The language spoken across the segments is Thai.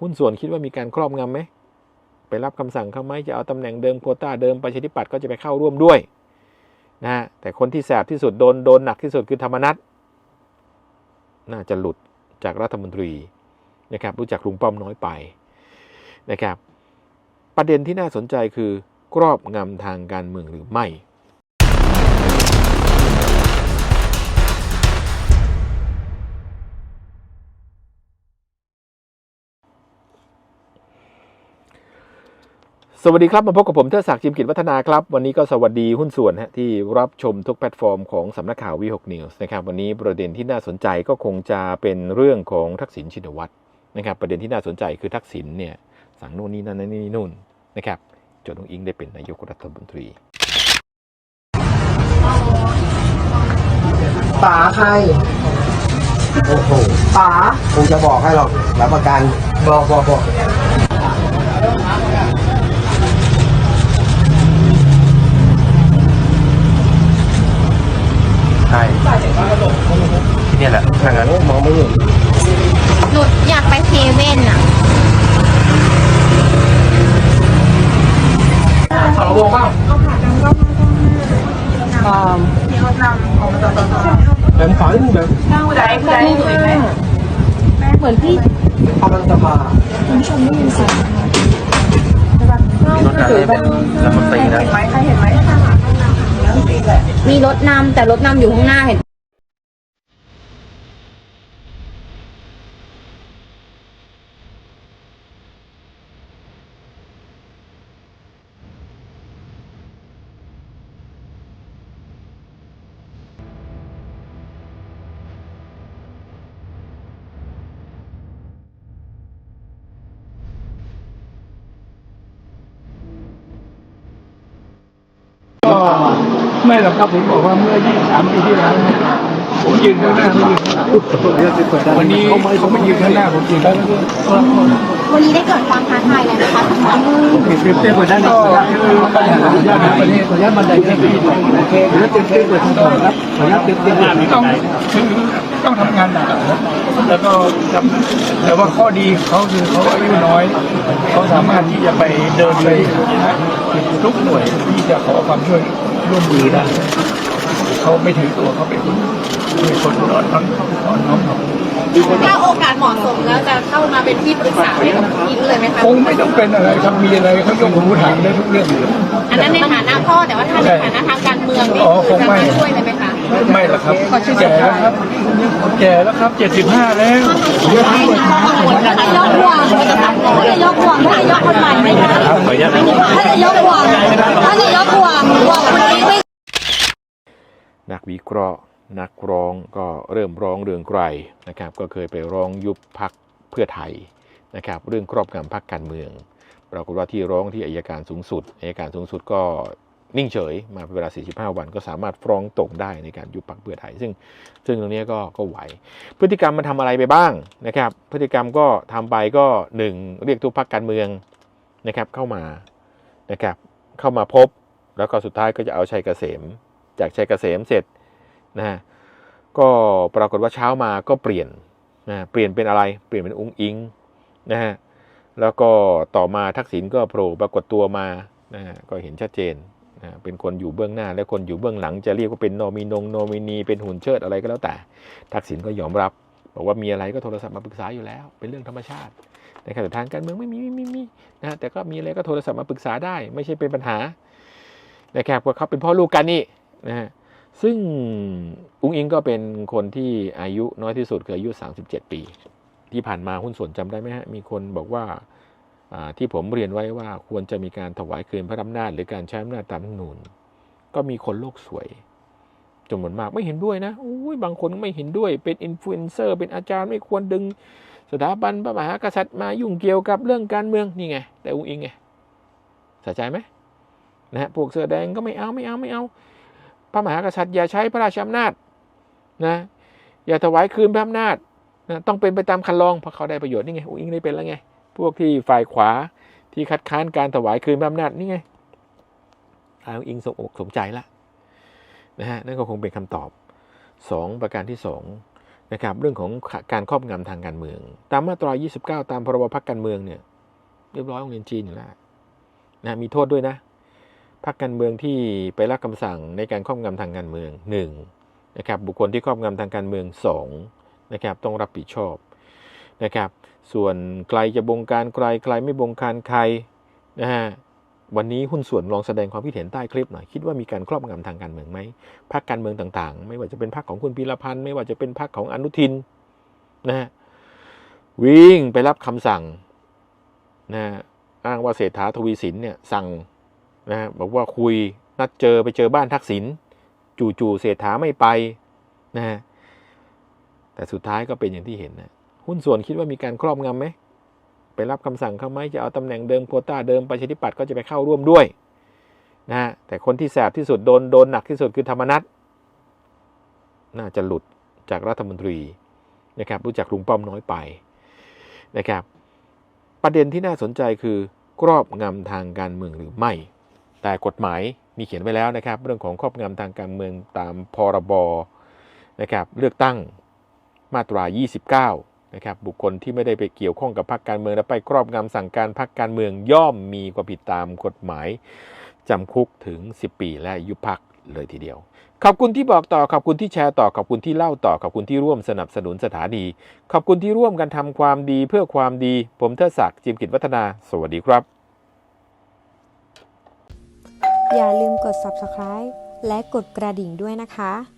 หุ้นส่วนคิดว่ามีการครอบงำไหมไปรับคำสั่งเขาไหมจะเอาตำแหน่งเดิมโควต้าเดิมประชาธิปัตย์ก็จะไปเข้าร่วมด้วยนะฮะแต่คนที่แสบที่สุดโดนโดนหนักที่สุดคือธรรมนัตน่าจะหลุดจากรัฐมนตรีนะครับรู้จักลุงป้อมน้อยไปนะครับ ประเด็นที่น่าสนใจคือกรอบงำทางการเมืองหรือไม่ สวัสดีครับ มาพบกับผมเทิดศักดิ์จิมกิจวัฒนาครับ วันนี้ก็สวัสดีหุ้นส่วนฮะที่รับชมทุกแพลตฟอร์มของสำนักข่าววีหกนิวส์นะครับวันนี้ประเด็นที่น่าสนใจก็คงจะเป็นเรื่องของทักษิณชินวัตรนะครับประเด็นที่น่าสนใจคือทักษิณเนี่ยสั่งโน่นนี่นั่นนั่นนี่นู่นนะครับจนน้องอิงได้เป็นนายกรัฐมนตรีป๋าใครโอ้โหป๋าคงจะบอกให้หรอกรับประกันบอกบอกบอก ที่นี่แหละทางนั้นมองไม่เห็นหนูอยากไปเซเว่นอะสองวงเปล่าแบบขวาที่มึงแบบเหมือนพี่พลังสภารถการเล่นเป็นรัฐมนตรีนะมีรถนำแต่รถนำอยู่ข้างหน้าเห็น ไม่หรอกครับผมบอกว่าเมื่อ 23 ปีที่แล้วผมยืนข้างหน้าไม่ยืนข้างหลังวันนี้เขาไม่ยืนข้างหน้าผมยืนข้างหลังวันนี้ได้เกิดความท้าทายแล้วนะคะทุกคนเต็มเต็มกว่านั้นก็คือปัญหาญาติประเทศขออนุญาตบันไดเลื่อนไปอีกหน่อยโอเคเดี๋ยวเต็มเต็มกว่าทั้งหมดครับขออนุญาตเต็มเต็มต้องคือ ต้องทำงานหนักแล้วก็แต่ว่าข้อดีเขาคือเขาอายุน้อย เขาสามารถที่จะไปเดินไปทุกหน่วยที่จะขอความช่วยร่วมมือได้เขาไม่ถือตัวเขาเป็นเป็นคนอ่อนน้อมอ่อนน้อมถ่อมถ้าโอกาสเหมาะสมแล้วจะเข้ามาเป็นที่ปรึกษาให้กับคุณอิงเลยไหมคะคงไม่ต้องเป็นอะไรครับมีอะไรเขายกหูถามได้ทุกเรื่องอยู่อันนั้นในฐานะพ่อแต่ว่าถ้าในฐานะทางการเมืองนี่คือจะไม่มาช่วยเลย ไหมคะไม่หรอกครับ แก่แล้วครับ แก่แล้วครับเจ็ดสิบห้าแล้ว นายกห่วงนายกห่วงนายกคนใหม่ไหมคะขออนุญาตถ้านายกห่วงถ้านายกห่วงห่วงคนนี้ไม่ นักวิเคราะห์นักร้องก็เริ่มร้องเรื่องไกลนะครับก็เคยไปร้องยุบพักเพื่อไทยนะครับเรื่องครอบงำพักการเมืองปรากฏว่าที่ร้องที่อายการสูงสุดอายการสูงสุดก็ นิ่งเฉยมาเป็นเวลา 45 วัน ก็สามารถฟ้องตกได้ในการยุบพักเพื่อไทย ซึ่งซึ่งตรงนี้ก็ก็ไหว พฤติกรรมมันทำอะไรไปบ้างนะครับ พฤติกรรมก็ทำไปก็หนึ่งเรียกทุกพักการเมืองนะครับเข้ามานะครับเข้ามาพบแล้วก็สุดท้ายก็จะเอาชัยเกษม จากชัยเกษมเสร็จนะฮะก็ปรากฏว่าเช้ามาก็เปลี่ยนนะเปลี่ยนเป็นอะไร เปลี่ยนเป็นอุ้งอิงนะฮะแล้วก็ต่อมาทักษิณก็โผล่ปรากฏตัวมานะฮะก็เห็นชัดเจน เป็นคนอยู่เบื้องหน้า และคนอยู่เบื้องหลังจะเรียกว่าเป็นโนมินงโนมินีเป็นหุ่นเชิดอะไรก็แล้วแต่ ทักษิณก็ยอมรับ บอกว่ามีอะไรก็โทรศัพท์มาปรึกษาอยู่แล้ว เป็นเรื่องธรรมชาติในขณะทางการเมืองไม่มีไม่มีมีนะแต่ก็มีอะไรก็โทรศัพท์มาปรึกษาได้ ไม่ใช่เป็นปัญหานะครับว่าเขาเป็นพ่อลูกกันนี่นะฮะซึ่งอุ้งอิงก็เป็นคนที่อายุน้อยที่สุดคืออายุ 37 ปี ที่ผ่านมาหุ้นส่วนจำได้ไหมฮะมีคนบอกว่า ที่ผมเรียนไว้ว่าควรจะมีการถวายคืนพระอำนาจหรือการใช้อำนาจตามนูญก็มีคนโลกสวยจำนวนมากไม่เห็นด้วยนะอุ้ยบางคนไม่เห็นด้วยเป็นอินฟลูเอนเซอร์เป็นอาจารย์ไม่ควรดึง สถาบันพระมหากษัตริย์มายุ่งเกี่ยวกับเรื่องการเมืองนี่ไง แต่อุ้งอิงไงสะใจไหมนะฮะพวกเสื้อแดงก็ไม่เอาไม่เอาไม่เอา พระมหากษัตริย์อย่าใช้พระราชอำนาจนะอย่าถวายคืนพระอำนาจนะต้องเป็นไปตามคันลองเพราะเขาได้ประโยชน์นี่ไงอุ้งอิงได้เป็นแล้วไง พวกที่ฝ่ายขวาที่คัดค้านการถวายคืนอำนาจนี่ไงอาอิงอิงสมอกสมใจละนะฮะนั่นก็คงเป็นคำตอบสองประการที่สองนะครับเรื่องของการครอบงำทางการเมือง ตามมาตรา 29 ตามพรบพักการเมืองเนี่ยเรียบร้อยโรงเรียนจีนอยู่แล้วนะมีโทษด้วยนะพักการเมืองที่ไปรับคำสั่งในการครอบงำทางการเมือง1นะครับบุคคลที่ครอบงำทางการเมือง2นะครับต้องรับผิดชอบ นะครับ ส่วนใครจะบงการใครใครไม่บงการใครนะฮะวันนี้หุ้นส่วนลองแสดงความคิดเห็นใต้คลิปหน่อยคิดว่ามีการครอบงำทางการเมืองไหมพรรคการเมืองต่าง ๆ ไม่ว่าจะเป็นพรรคของคุณพีรพันธ์ไม่ว่าจะเป็นพรรคของอนุทินนะฮะวิ่งไปรับคำสั่งนะฮะอ้างว่าเศรษฐาทวีสินเนี่ยสั่งนะฮะบอกว่าคุยนัดเจอไปเจอบ้านทักษิณจู่ๆเศรษฐาไม่ไปนะฮะแต่สุดท้ายก็เป็นอย่างที่เห็นนะ หุ้นส่วนคิดว่ามีการครอบงำไหมไปรับคำสั่งเขาไหมจะเอาตำแหน่งเดิมโคต้าเดิมประชาธิปัตย์ก็จะไปเข้าร่วมด้วยนะฮะแต่คนที่แสบที่สุดโดนโดนหนักที่สุดคือธรรมนัตน่าจะหลุดจากรัฐมนตรีนะครับรู้จักลุงป้อมน้อยไปนะครับ ประเด็นที่น่าสนใจคือกรอบงำทางการเมืองหรือไม่ แต่กฎหมายมีเขียนไว้แล้วนะครับ เรื่องของครอบงำทางการเมืองตามพรบนะครับเลือกตั้งมาตรา 29 นะครับบุคคลที่ไม่ได้ไปเกี่ยวข้องกับพรรคการเมืองและไปครอบงำสั่งการพรรคการเมืองย่อมมีความผิดตามกฎหมายจำคุกถึง 10 ปีและยุบพักเลยทีเดียว ขอบคุณที่บอกต่อ ขอบคุณที่แชร์ต่อ ขอบคุณที่เล่าต่อ ขอบคุณที่ร่วมสนับสนุนสถานี ขอบคุณที่ร่วมกันทำความดีเพื่อความดี ผมเทดศักดิ์จิมกิจวัฒนา สวัสดีครับ อย่าลืมกด subscribe และกดกระดิ่งด้วยนะคะ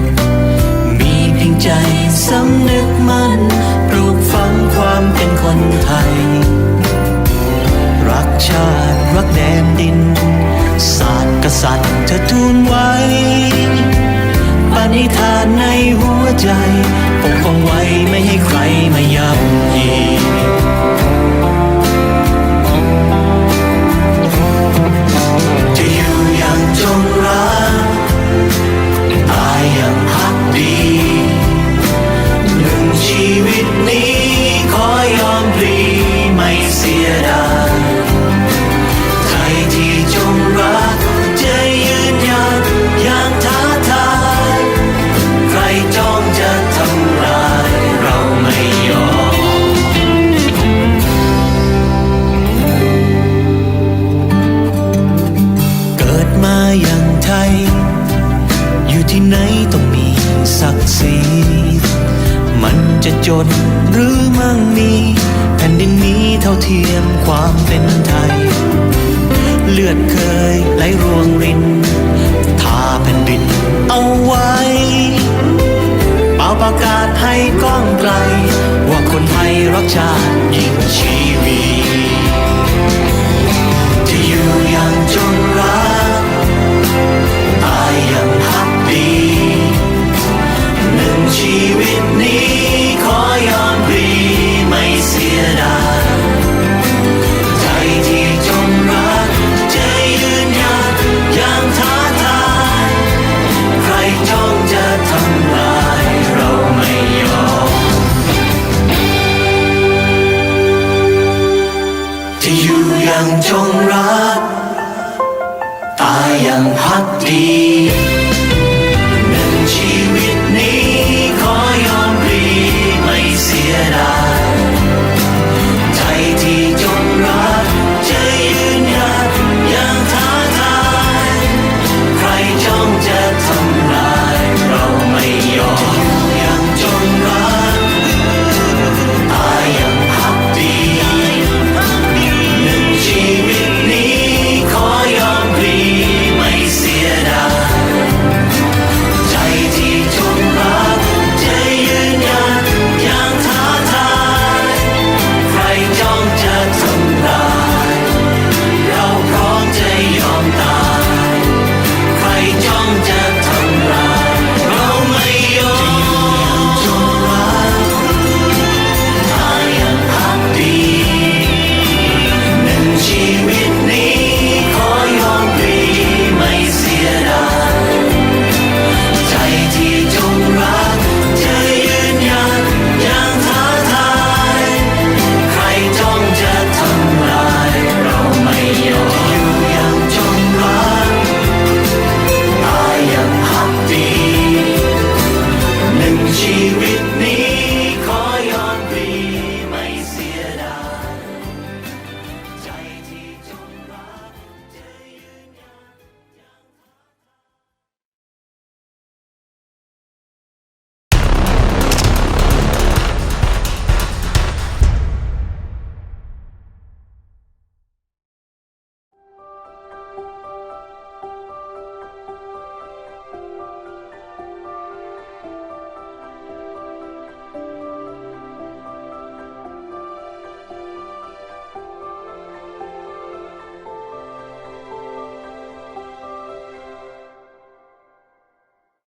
จนหรือมั่งมีแผ่นดินนี้เท่าเทียมความเป็นไทย เลือดเคยไหลรวงรินทาแผ่นดินเอาไว้เป่าประกาศให้ก้องไกล ว่าคนไทยรักชาติยิ่งชีวีจะอยู่อย่างจง อย่างจงรัก ตายอย่างพักดี with me.